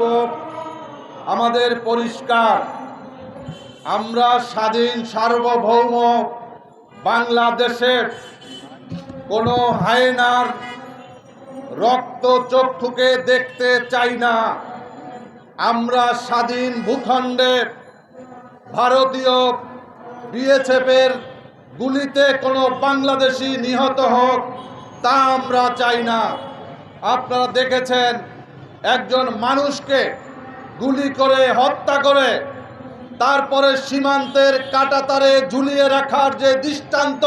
বক্তব্য আমাদের পরিষ্কার। আমরা স্বাধীন সার্বভৌম বাংলাদেশের কোনো হায়নার রক্ত চক্ষুকে দেখতে চাই না। আমরা স্বাধীন ভূখণ্ডে ভারতীয় বিএসএফের গুলিতে কোনো বাংলাদেশি নিহত হোক, তা আমরা চাই না। আপনারা দেখেছেন একজন মানুষকে গুলি করে, হত্যা করে, তারপরে সীমান্তের কাটাতারে ঝুলিয়ে রাখার যে দৃষ্টান্ত,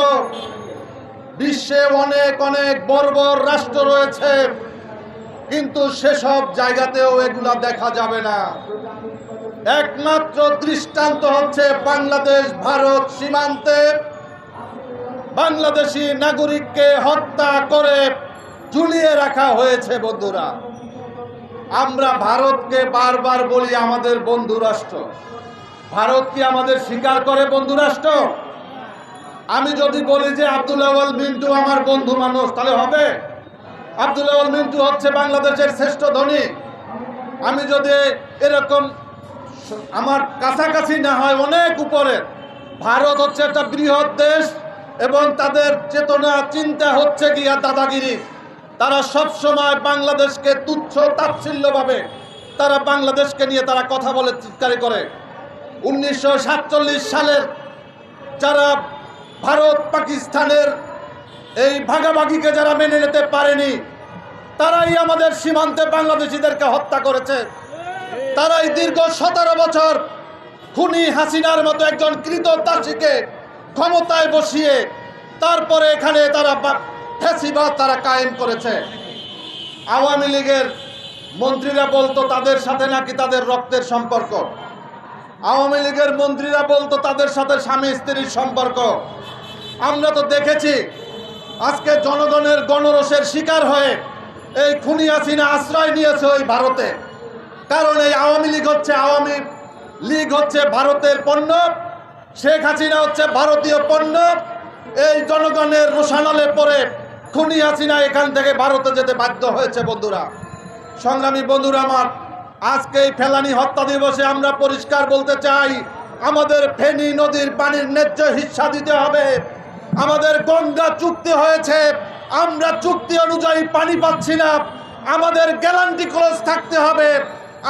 বিশ্বে অনেক অনেক বড় রাষ্ট্র রয়েছে, কিন্তু সেসব জায়গাতেও এগুলা দেখা যাবে না। একমাত্র দৃষ্টান্ত হচ্ছে বাংলাদেশ, ভারত সীমান্তে। বাংলাদেশি নাগরিককে হত্যা করে ঝুলিয়ে রাখা হয়েছে, বন্ধুরা। আমরা ভারতকে বারবার বলি আমাদের বন্ধু রাষ্ট্র। ভারত কি আমাদের স্বীকার করে বন্ধু রাষ্ট্র? আমি যদি বলি যে আব্দুল আওয়াল মিন্টু আমার বন্ধু মানুষ, তাহলে হবে? আব্দুল আওয়াল মিন্টু হচ্ছে বাংলাদেশের শ্রেষ্ঠ ধনী। আমি যদি এরকম আমার কাছাকাছি না হয় অনেক উপরে, ভারত হচ্ছে একটা বৃহৎ দেশ এবং তাদের চেতনা, চিন্তা হচ্ছে গিয়া দাদাগিরি। তারা সব সময় বাংলাদেশকে তুচ্ছ তাচ্ছিল্যভাবে তারা বাংলাদেশকে নিয়ে তারা কথা বলে, চিৎকারি করে। উনিশশো সাতচল্লিশ সালের যারা ভারত পাকিস্তানের এই ভাগাভাগিকে যারা মেনে নিতে পারেনি, তারাই আমাদের সীমান্তে বাংলাদেশিদেরকে হত্যা করেছে। তারাই দীর্ঘ সতেরো বছর খুনি হাসিনার মতো একজন কৃত দাসীকে ক্ষমতায় বসিয়ে তারপরে এখানে তারা ফ্যাসিবাদ তারা কায়েম করেছে। আওয়ামী লীগের মন্ত্রীরা বলতো তাদের সাথে নাকি তাদের রক্তের সম্পর্ক। আওয়ামী লীগের মন্ত্রীরা বলতো তাদের সাথে স্বামী স্ত্রীর সম্পর্ক। আমরা তো দেখেছি, আজকে জনগণের গণরসের শিকার হয়ে এই খুনি হাসিনা আশ্রয় নিয়েছে ওই ভারতে। কারণ এই আওয়ামী লীগ হচ্ছে আওয়ামী লীগ হচ্ছে ভারতের পণ্য, শেখ হাসিনা হচ্ছে ভারতীয় পণ্য। এই জনগণের রোশানলে পড়ে খুনি হাসিনা এখান থেকে ভারতে যেতে বাধ্য হয়েছে বন্ধুরা। সংগ্রামী বন্ধুরা আমার, আজকে এই ফেলানি হত্যা দিবসে আমরা পরিষ্কার বলতে চাই, আমাদের ফেনী নদীর পানির ন্যায্য হিস্সা দিতে হবে। আমাদের গঙ্গা চুক্তি হয়েছে, আমরা চুক্তি অনুযায়ী পানি পাচ্ছি না। আমাদের গ্যারান্টি ক্লোজ থাকতে হবে।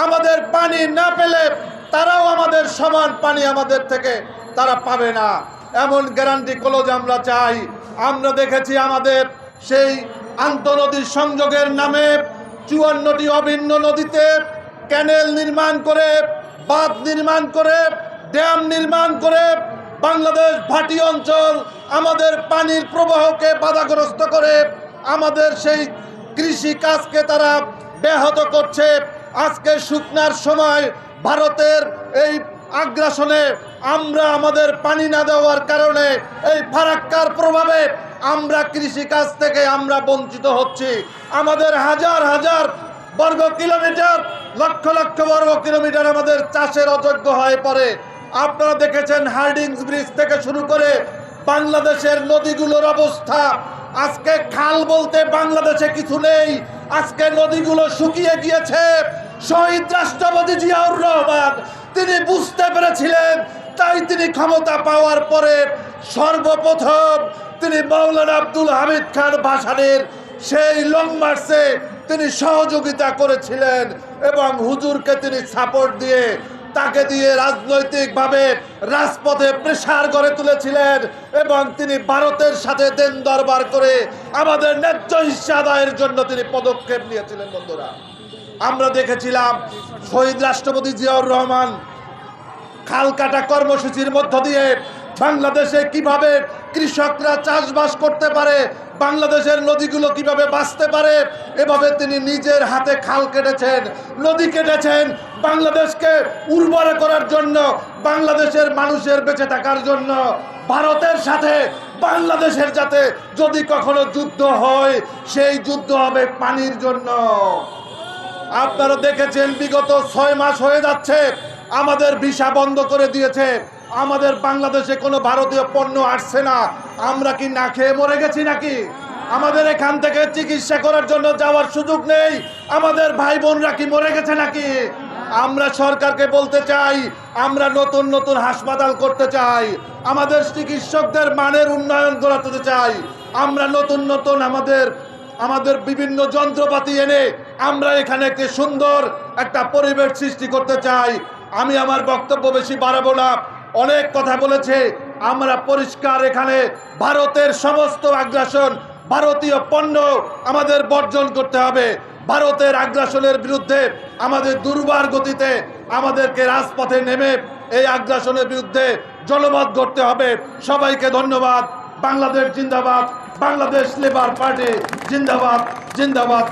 আমাদের পানি না পেলে তারাও আমাদের সমান পানি আমাদের থেকে তারা পাবে না। এমন গ্যারান্টি ক্লোজ আমরা চাই। আমরা দেখেছি আমাদের সেই আন্তনদীর সংযোগের নামে চুয়ান্নটি অভিন্ন নদীতে ক্যানেল নির্মাণ করে, বাঁধ নির্মাণ করে, ড্যাম নির্মাণ করে বাংলাদেশ ভাটি অঞ্চল আমাদের পানির প্রবাহকে বাধাগ্রস্ত করে, আমাদের সেই কৃষি কাজকে তারা ব্যাহত করছে। আজকে শুকনার সময় ভারতের এই আগ্রাসনে আমরা আমাদের পানি না দেওয়ার কারণে এই ফারাক্কার প্রভাবে আমরা কৃষি কাজ থেকে আমরা বঞ্চিত হচ্ছি। আমাদের হাজার হাজার বর্গ কিলোমিটার, লক্ষ লক্ষ বর্গ কিলোমিটার আমাদের চাষের অযোগ্য হয়ে পড়ে। আপনারা দেখেছেন হার্ডিংস ব্রিজ থেকে শুরু করে বাংলাদেশের নদীগুলোর অবস্থা। আজকে খাল বলতে বাংলাদেশে কিছু নেই। আজকে নদীগুলো শুকিয়ে গিয়েছে। শহীদ রাষ্ট্রপতি জিয়াউর রহমান, তিনি বুঝতে পেরেছিলেন, তাই তিনি ক্ষমতা পাওয়ার পরে সর্বপ্রথম তিনি মৌলানা আব্দুল হামিদ খান ভাসানের সেই লং মার্চে তিনি সহযোগিতা করেছিলেন এবং হুজুরকে তিনি সাপোর্ট দিয়ে, তাকে দিয়ে রাজনৈতিকভাবে রাজপথে প্রেসার গড়ে তুলেছিলেন এবং তিনি ভারতের সাথে দেন দরবার করে আমাদের ন্যায্য হিস্সা আদায়ের জন্য তিনি পদক্ষেপ নিয়েছিলেন বন্ধুরা। আমরা দেখেছিলাম শহীদ রাষ্ট্রপতি জিয়াউর রহমান খাল কাটা কর্মসূচির মধ্য দিয়ে বাংলাদেশে কীভাবে কৃষকরা চাষবাস করতে পারে, বাংলাদেশের নদীগুলো কীভাবে বাঁচতে পারে, এভাবে তিনি নিজের হাতে খাল কেটেছেন। নদী কেটেছেন বাংলাদেশকে উর্বর করার জন্য, বাংলাদেশের মানুষের বেঁচে থাকার জন্য। ভারতের সাথে, বাংলাদেশের যাতে যদি কখনো যুদ্ধ হয়, সেই যুদ্ধ হবে পানির জন্য। আপনারা দেখেছেন বিগত ছয় মাস হয়ে যাচ্ছে, আমাদের ভিসা বন্ধ করে দিয়েছে। আমাদের বাংলাদেশে কোনো ভারতীয় পণ্য আসছে না। আমরা কি না খেয়ে মরে গেছি নাকি? আমাদের এখান থেকে চিকিৎসা করার জন্য যাওয়ার সুযোগ নেই। আমাদের ভাই বোনরা কি মরে গেছে নাকি? আমরা সরকারকে বলতে চাই, আমরা নতুন নতুন হাসপাতাল করতে চাই। আমাদের চিকিৎসকদের মানের উন্নয়ন করাতে চাই। আমরা নতুন নতুন আমাদের আমাদের বিভিন্ন যন্ত্রপাতি এনে আমরা এখানে একটি সুন্দর একটা পরিবেশ সৃষ্টি করতে চাই। আমি আমার বক্তব্য বেশি বাড়াবো না। অনেক কথা বলেছে। আমরা পরিষ্কার এখানে। ভারতের সমস্ত আগ্রাসন ভারতীয় পণ্য আমাদের বর্জন করতে হবে। ভারতের আগ্রাসনের বিরুদ্ধে আমাদের দুর্বার গতিতে আমাদেরকে রাজপথে নেমে এই আগ্রাসনের বিরুদ্ধে জনমত করতে হবে। সবাইকে ধন্যবাদ। বাংলাদেশ জিন্দাবাদ। বাংলাদেশ লেবার পার্টি জিন্দাবাদ জিন্দাবাদ।